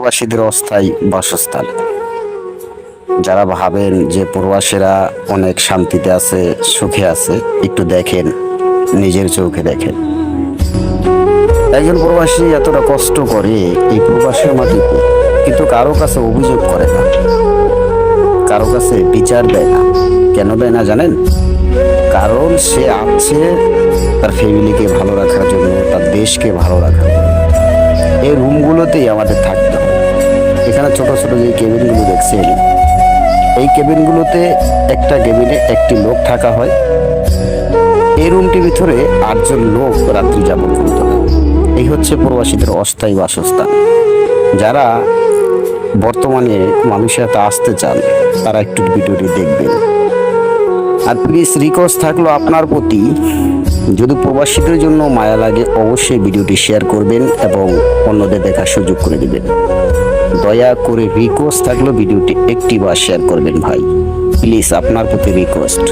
প্রবাসীদের অস্থায়ী বাসস্থান। যারা ভাবেন যে প্রবাসীরা অনেক শান্তিতে আছে, সুখে আছে, একটু দেখেন, নিজের চোখে দেখেন। একজন প্রবাসী এতটা কষ্ট করে এই প্রবাসের মাটিতে, কিন্তু কারও কাছে অভিযোগ করে না। কারও কাছে বিচার দেয় না। কেন দেয় না জানেন? কারণ সে আছে তার ফ্যামিলিকে ভালো রাখার জন্য, তার দেশকে ভালো রাখার দেখছেন এই কেবিনগুলোতে একটা কেবিনে একটি লোক থাকা হয়। এই রুমটির ভিতরে আটজন লোক রাত্রি যাপন করতে হয়। এই হচ্ছে প্রবাসীদের অস্থায়ী বাসস্থান। যারা বর্তমানে মানুষের হাতে আসতে চান, তারা একটু ভিডিওটি দেখবেন। আর প্লিজ রিকোয়েস্ট থাকল আপনার প্রতি। যদি প্রবাসীদের জন্য মায়া লাগে, অবশ্যই ভিডিওটি শেয়ার করবেন এবং অন্যদের দেখার সুযোগ করে দিবেন। দয়া করে রিকোয়েস্ট থাকল ভিডিওটি একটি বার শেয়ার করবেন ভাই। প্লিজ আপনার প্রতি রিকোয়েস্ট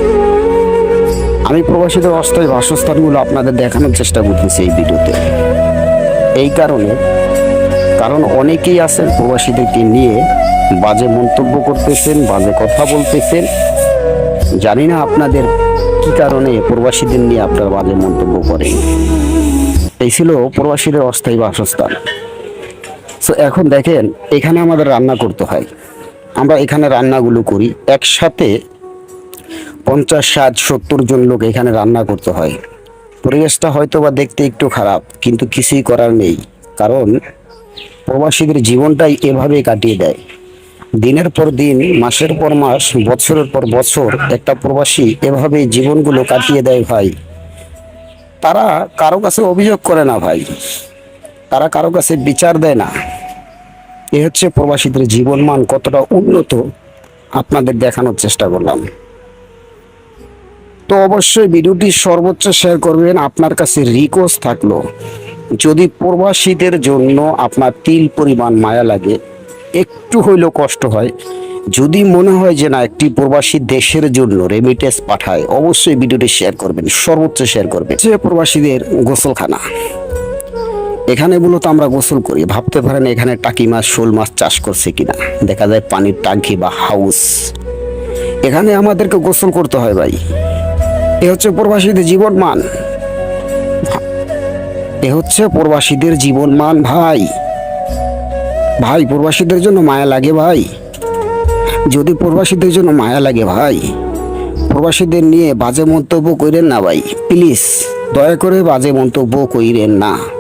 আমি প্রবাসীদের অস্থায়ী বাসস্থানগুলো আপনাদের দেখানোর চেষ্টা করতেছি এই ভিডিওতে। এই কারণে, কারণ অনেকেই আছেন প্রবাসীদেরকে নিয়ে বাজে মন্তব্য করতেছেন, বাজে কথা বলতেছেন। জানি না আপনাদের কি কারণে প্রবাসীদের নিয়ে আপনার বাজে মন্তব্য করেন। এই ছিল প্রবাসীদের অস্থায়ী বাসস্থান। তো এখন দেখেন, এখানে আমাদের রান্না করতে হয়। আমরা এখানে রান্নাগুলো করি, একসাথে পঞ্চাশ, ষাট, সত্তর জন লোক এখানে রান্না করতে হয়। পরিবেশটা হয়তো বা দেখতে একটু খারাপ, কিন্তু কিছুই করার নেই। কারণ প্রবাসীদের জীবনটাই এভাবে কাটিয়ে দেয়। দিনের পর দিন, মাসের পর মাস, বছরের পর বছর একটা প্রবাসী এভাবে জীবনগুলো কাটিয়ে দেয় ভাই। তারা কারও কাছে অভিযোগ করে না ভাই। তারা কারও কাছে বিচার দেয় না। এ হচ্ছে প্রবাসীদের জীবনমান কতটা উন্নত আপনাদের দেখানোর চেষ্টা করলাম। তো অবশ্যই ভিডিওটি সর্বোচ্চ শেয়ার করবেন, আপনার কাছে রিকোয়েস্ট থাকল, যদি প্রবাসীদের জন্য আপনার তিল পরিমাণ মায়া লাগে, একটু হইলেও কষ্ট হয়। যদি মনে হয় যে না, একটি প্রবাসী দেশের জন্য রেমিটেন্স পাঠায়, অবশ্যই ভিডিওটি শেয়ার করবেন, সর্বোচ্চ শেয়ার করবেন। যে প্রবাসীদের গোসলখানা এখানে মূলত আমরা গোসল করি। ভাবতে পারেন এখানে টাকি মাছ, শোল মাছ চাষ করছে কিনা। দেখা যায় পানির টাঙ্কি বা হাউস। এখানে আমাদেরকে গোসল করতে হয় ভাই। এ হচ্ছে প্রবাসীদের জীবন মান এ হচ্ছে প্রবাসীদের জীবন মান ভাই। ভাই, প্রবাসীদের জন্য মায়া লাগে ভাই। যদি প্রবাসীদের জন্য মায়া লাগে ভাই, প্রবাসীদের নিয়ে বাজে মন্তব্য করেন না ভাই। প্লিজ, দয়া করে বাজে মন্তব্য কইরেন না।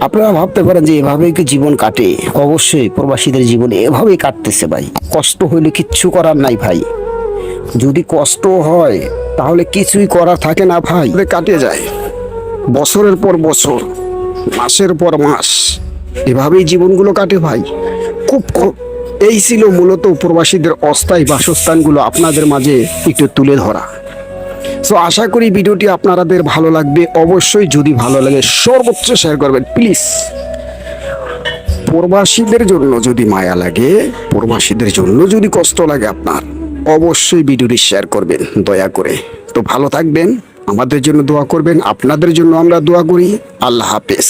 আপনারা ভাবতে পারেন যে এভাবেই কি জীবন কাটে। অবশ্যই প্রবাসীদের জীবন এভাবেই কাটতেছে ভাই। কষ্ট হইলে কিচ্ছু করার নাই ভাই। যদি কষ্ট হয়, তাহলে কিছুই করার থাকে না ভাই। কাটে যায়। বছরের পর বছর, মাসের পর মাস, এভাবেই জীবনগুলো কাটে ভাই। খুব এই ছিল মূলত প্রবাসীদের অস্থায়ী বাসস্থানগুলো আপনাদের মাঝে একটু তুলে ধরা। সো আশা করি ভিডিওটি আপনাদের ভালো লাগবে। অবশ্যই যদি ভালো লাগে, সর্বোচ্চ শেয়ার করবেন। প্লিজ প্রবাসীদের জন্য যদি মায়া লাগে, প্রবাসীদের জন্য যদি কষ্ট লাগে আপনার, অবশ্যই ভিডিওটি শেয়ার করবেন, দয়া করে। তো ভালো থাকবেন, আমাদের জন্য দোয়া করবেন, আপনাদের জন্য আমরা দোয়া করি। আল্লাহ হাফেজ।